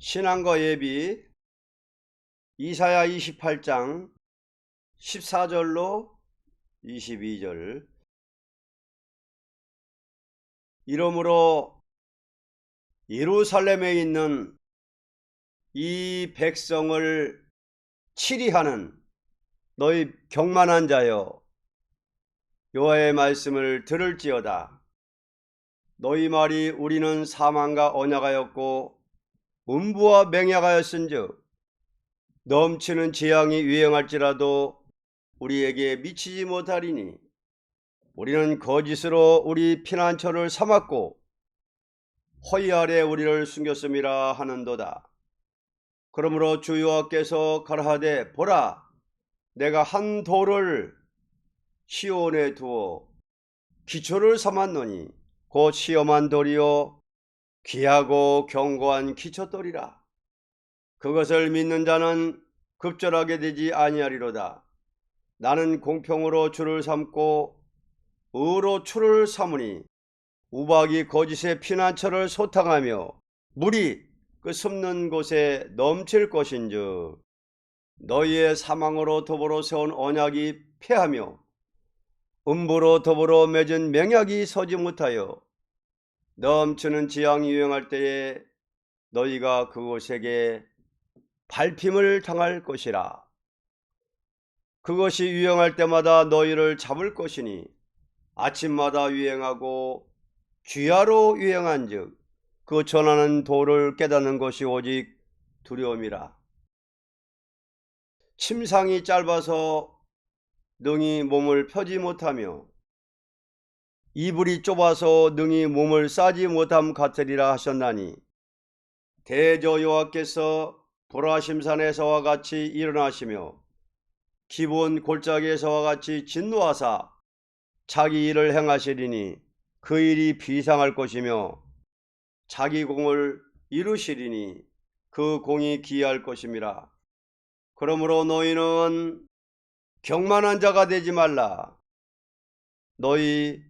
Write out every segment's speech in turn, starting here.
신앙과 예비 이사야 28장 14절로 22절. 이러므로 예루살렘에 있는 이 백성을 치리하는 너희 경만한 자여 여호와의 말씀을 들을지어다. 너희 말이 우리는 사망과 언약하였고 음부와 맹약하였은즉 넘치는 재앙이 유행할지라도 우리에게 미치지 못하리니 우리는 거짓으로 우리 피난처를 삼았고 허위 아래 우리를 숨겼음이라 하는도다. 그러므로 주 여호와께서 가라하되 보라 내가 한 돌을 시온에 두어 기초를 삼았노니 곧 시험한 돌이요 귀하고 견고한 기초돌이라. 그것을 믿는 자는 급절하게 되지 아니하리로다. 나는 공평으로 주를 삼고 의로 추를 삼으니 우박이 거짓의 피난처를 소탕하며 물이 그 숨는 곳에 넘칠 것인즉 너희의 사망으로 더불어 세운 언약이 패하며 음부로 더불어 맺은 맹약이 서지 못하여 넘치는 지향이 유행할 때에 너희가 그곳에게 밟힘을 당할 것이라. 그것이 유행할 때마다 너희를 잡을 것이니 아침마다 유행하고 귀하로 유행한 즉 그 전하는 도를 깨닫는 것이 오직 두려움이라. 침상이 짧아서 능히 몸을 펴지 못하며 이불이 좁아서 능히 몸을 싸지 못함 같으리라 하셨나니. 대저 여호와께서 보라심산에서와 같이 일어나시며 기본 골짜기에서와 같이 진노하사 자기 일을 행하시리니 그 일이 비상할 것이며 자기 공을 이루시리니 그 공이 기이할 것임이라. 그러므로 너희는 경만한 자가 되지 말라. 너희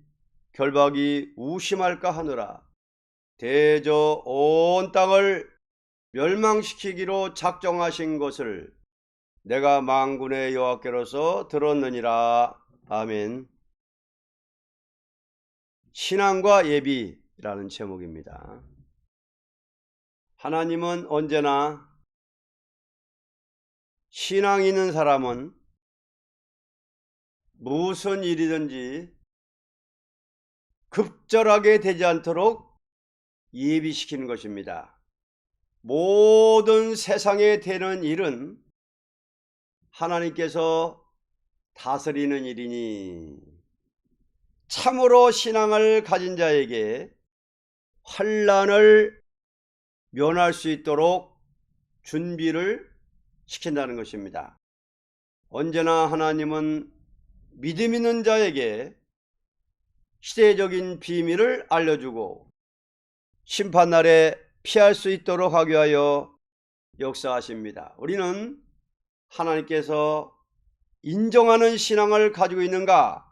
결박이 우심할까 하느라 대저 온 땅을 멸망시키기로 작정하신 것을 내가 망군의 여호와께로서 들었느니라 아멘. 신앙과 예비라는 제목입니다. 하나님은 언제나 신앙 있는 사람은 무슨 일이든지 급절하게 되지 않도록 예비시키는 것입니다. 모든 세상에 되는 일은 하나님께서 다스리는 일이니 참으로 신앙을 가진 자에게 환란을 면할 수 있도록 준비를 시킨다는 것입니다. 언제나 하나님은 믿음 있는 자에게 시대적인 비밀을 알려주고 심판날에 피할 수 있도록 하기 위하여 역사하십니다. 우리는 하나님께서 인정하는 신앙을 가지고 있는가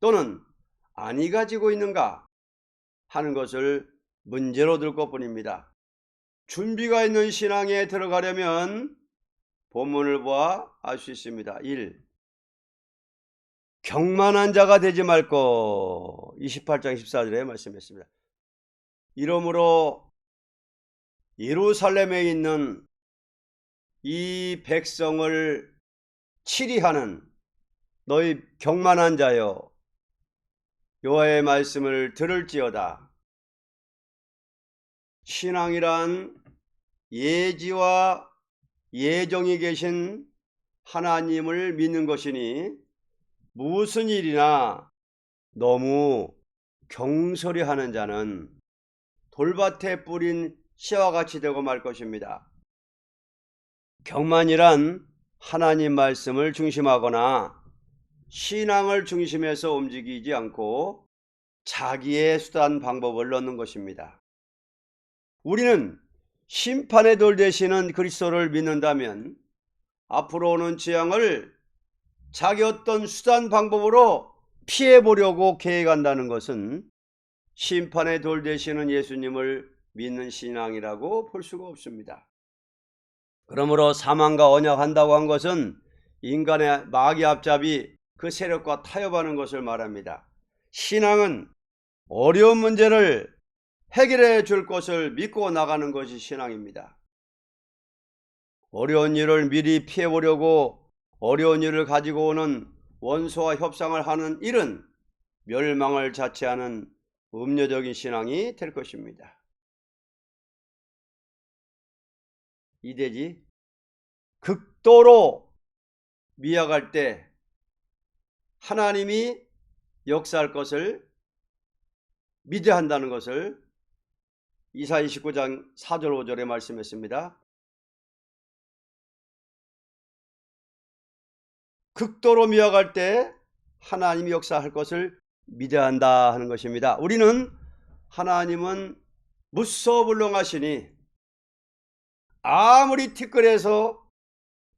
또는 아니 가지고 있는가 하는 것을 문제로 들 것뿐입니다. 준비가 있는 신앙에 들어가려면 본문을 보아 알 수 있습니다. 1. 경만한 자가 되지 말고 28장 14절에 말씀했습니다. 이러므로 예루살렘에 있는 이 백성을 치리하는 너희 경만한 자여 여호와의 말씀을 들을지어다. 신앙이란 예지와 예정이 계신 하나님을 믿는 것이니 무슨 일이나 너무 경솔히 하는 자는 돌밭에 뿌린 씨와 같이 되고 말 것입니다. 경만이란 하나님 말씀을 중심하거나 신앙을 중심해서 움직이지 않고 자기의 수단 방법을 넣는 것입니다. 우리는 심판의 돌 되시는 그리스도를 믿는다면 앞으로 오는 재앙을 자기 어떤 수단 방법으로 피해 보려고 계획한다는 것은 심판의 돌 되시는 예수님을 믿는 신앙이라고 볼 수가 없습니다. 그러므로 사망과 언약한다고 한 것은 인간의 마귀 앞잡이 그 세력과 타협하는 것을 말합니다. 신앙은 어려운 문제를 해결해 줄 것을 믿고 나가는 것이 신앙입니다. 어려운 일을 미리 피해 보려고 어려운 일을 가지고 오는 원수와 협상을 하는 일은 멸망을 자체하는 음료적인 신앙이 될 것입니다. 이대지 극도로 미약할 때 하나님이 역사할 것을 믿어야 한다는 것을 이사 29장 4절 5절에 말씀했습니다. 극도로 미약할 때 하나님이 역사할 것을 믿어야 한다 하는 것입니다. 우리는 하나님은 무서불렁하시니 아무리 티끌에서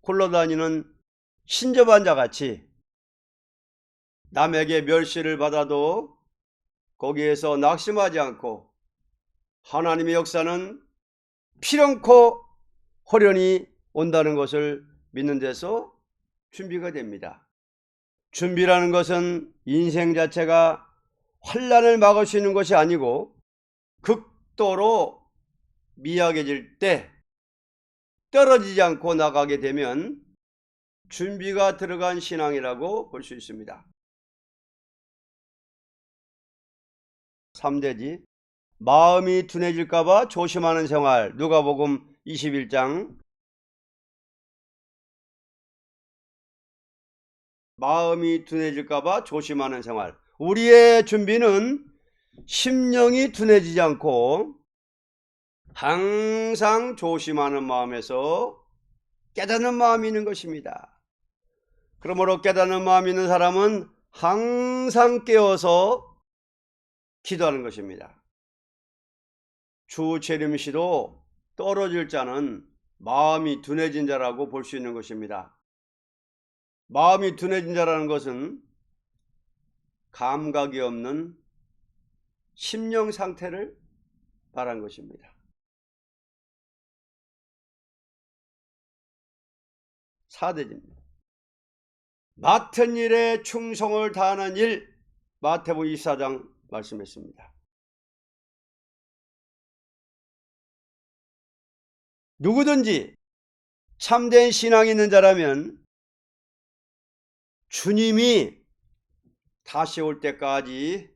굴러다니는 신접한 자 같이 남에게 멸시를 받아도 거기에서 낙심하지 않고 하나님의 역사는 필연코 호련히 온다는 것을 믿는 데서 준비가 됩니다. 준비라는 것은 인생 자체가 환란을 막을 수 있는 것이 아니고 극도로 미약해질 때 떨어지지 않고 나가게 되면 준비가 들어간 신앙이라고 볼 수 있습니다. 3대지 마음이 둔해질까봐 조심하는 생활 누가복음 21장 마음이 둔해질까봐 조심하는 생활 우리의 준비는 심령이 둔해지지 않고 항상 조심하는 마음에서 깨닫는 마음이 있는 것입니다. 그러므로 깨닫는 마음이 있는 사람은 항상 깨어서 기도하는 것입니다. 주 재림시도 떨어질 자는 마음이 둔해진 자라고 볼 수 있는 것입니다. 마음이 둔해진 자라는 것은 감각이 없는 심령 상태를 말한 것입니다. 사대입니다 맡은 일에 충성을 다하는 일 마태복 24장 말씀했습니다. 누구든지 참된 신앙이 있는 자라면 주님이 다시 올 때까지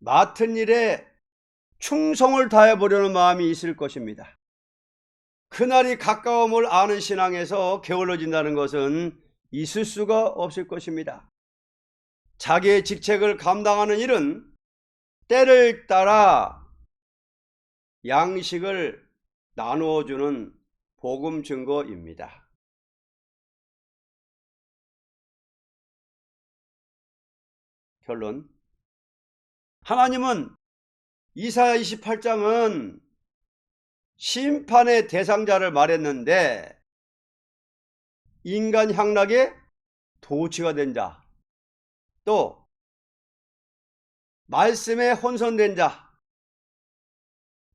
맡은 일에 충성을 다해 보려는 마음이 있을 것입니다. 그날이 가까움을 아는 신앙에서 게을러진다는 것은 있을 수가 없을 것입니다. 자기의 직책을 감당하는 일은 때를 따라 양식을 나누어 주는 복음 증거입니다. 결론. 하나님은 이사야 28장은 심판의 대상자를 말했는데 인간 향락의 도치가 된 자, 또 말씀에 혼선된 자,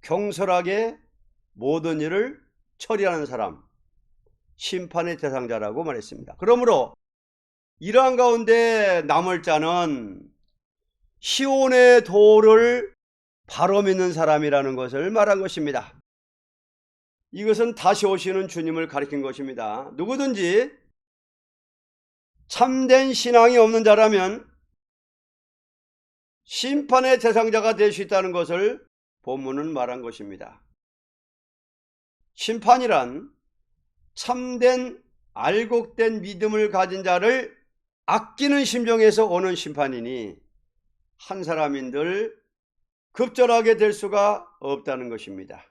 경솔하게 모든 일을 처리하는 사람, 심판의 대상자라고 말했습니다. 그러므로 이러한 가운데 남을 자는 시온의 도를 바로 믿는 사람이라는 것을 말한 것입니다. 이것은 다시 오시는 주님을 가리킨 것입니다. 누구든지 참된 신앙이 없는 자라면 심판의 대상자가 될 수 있다는 것을 본문은 말한 것입니다. 심판이란 참된 알곡된 믿음을 가진 자를 아끼는 심정에서 오는 심판이니 한 사람인들 급절하게 될 수가 없다는 것입니다.